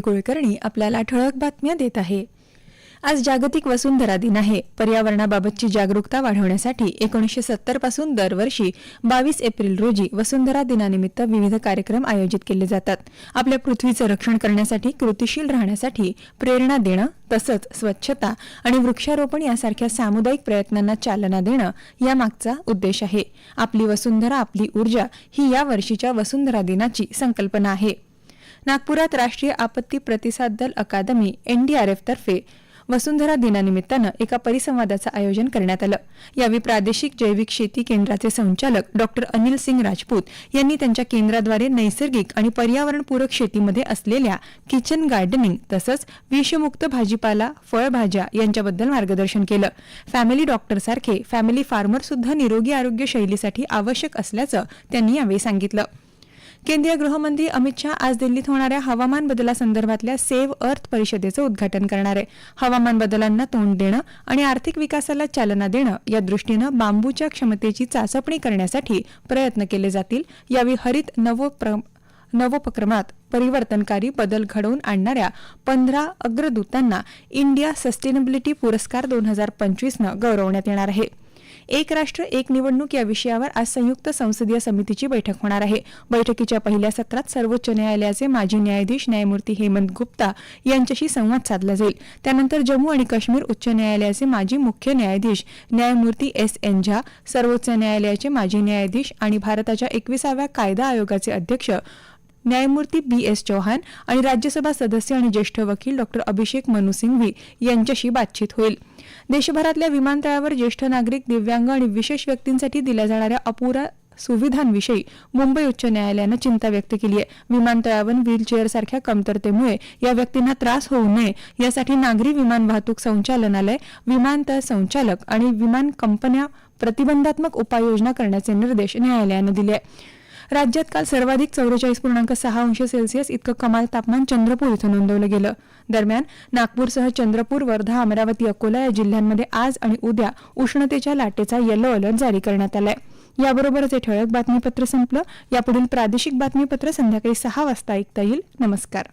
कुलकर्णी आपल्याला ठळक बातम्या देत आहे. आज जागतिक वसुंधरा दिन आहे. पर्यावरणाबाबतची जागरूकता वाढवण्यासाठी एकोणीसशे सत्तरपासून दरवर्षी बावीस एप्रिल रोजी वसुंधरा दिनानिमित्त विविध कार्यक्रम आयोजित केले जातात. आपल्या पृथ्वीचं रक्षण करण्यासाठी कृतिशील राहण्यासाठी प्रेरणा देणं तसंच स्वच्छता आणि वृक्षारोपण यासारख्या सामुदायिक प्रयत्नांना चालना देणं यामागचा उद्देश आहे. आपली वसुंधरा आपली ऊर्जा ही या वर्षीच्या वसुंधरा दिनाची संकल्पना आहे. नागपुरात राष्ट्रीय आपत्ती प्रतिसाद दल अकादमी एनडीआरएफतर्फे वसुंधरा दिनानिमित्तानं एका परिसंवादाचं आयोजन करण्यात आलं. यावेळी प्रादेशिक जैविक शेती केंद्राचे संचालक डॉक्टर अनिल सिंग राजपूत यांनी त्यांच्या केंद्राद्वारे नैसर्गिक आणि पर्यावरणपूरक शेतीमध्ये असलेल्या किचन गार्डनिंग तसंच विषमुक्त भाजीपाला फळभाज्या यांच्याबद्दल मार्गदर्शन केलं. फॅमिली डॉक्टरसारखे फॅमिली फार्मर सुद्धा निरोगी आरोग्य शैलीसाठी आवश्यक असल्याचं त्यांनी यावेळी सांगितलं. केंद्रीय गृहमंत्री अमित शहा आज दिल्लीत होणाऱ्या हवामान बदलासंदर्भातल्या सेव्ह अर्थ परिषदेचं उद्घाटन करणार आहे. हवामान बदलांना तोंड देणं आणि आर्थिक विकासाला चालना देणं या दृष्टीनं बांबूच्या क्षमतेची चाचपणी करण्यासाठी प्रयत्न केले जातील. यावेळी हरित नवप्र नवोपक्रमात परिवर्तनकारी बदल घडवून आणणाऱ्या पंधरा अग्रदूतांना इंडिया सस्टेनेबिलिटी पुरस्कार दोन हजार पंचवीसनं गौरवण्यात येणार आहे. एक राष्ट्र एक निवडणूक या विषयावर आज संयुक्त संसदीय समितीची बैठक होणार आहे. बैठकीच्या पहिल्या सत्रात सर्वोच्च न्यायालयाचे माजी न्यायाधीश न्यायमूर्ती हेमंत गुप्ता यांच्याशी संवाद साधला जाईल. त्यानंतर जम्मू आणि काश्मीर उच्च न्यायालयाचे माजी मुख्य न्यायाधीश न्यायमूर्ती एस एन झा सर्वोच्च न्यायालयाचे माजी न्यायाधीश आणि भारताच्या एकविसाव्या कायदा आयोगाचे अध्यक्ष न्यायमूर्ती बी एस चौहान आणि राज्यसभा सदस्य आणि ज्येष्ठ वकील डॉक्टर अभिषेक मनु सिंघवी यांच्याशी बातचीत होईल. देशभरातल्या विमानतळावर ज्येष्ठ नागरिक दिव्यांग आणि विशेष व्यक्तींसाठी दिल्या जाणाऱ्या अपुरा सुविधांविषयी मुंबई उच्च न्यायालयानं चिंता व्यक्त केली आहे. विमानतळावर व्हीलचेअरसारख्या कमतरतेमुळे या व्यक्तींना त्रास होऊ नये यासाठी नागरी विमान वाहतूक संचालनालय विमानतळ संचालक आणि विमान कंपन्या प्रतिबंधात्मक उपाययोजना करण्याचे निर्देश न्यायालयानं दिले आहेत. राज्यात काल सर्वाधिक चौवेचाळीस पूर्णांक सहा अंश सेल्सिअस इतकं कमाल तापमान चंद्रपूर इथं नोंदवलं गेलं. दरम्यान नागपूरसह चंद्रपूर वर्धा अमरावती अकोला या जिल्ह्यांमध्ये आज आणि उद्या उष्णतेच्या लाटेचा येलो अलर्ट जारी करण्यात आलाय. याबरोबरच हे ठळक बातमीपत्र संपलं. यापुढील प्रादेशिक बातमीपत्र संध्याकाळी सहा वाजता ऐकता येईल. नमस्कार.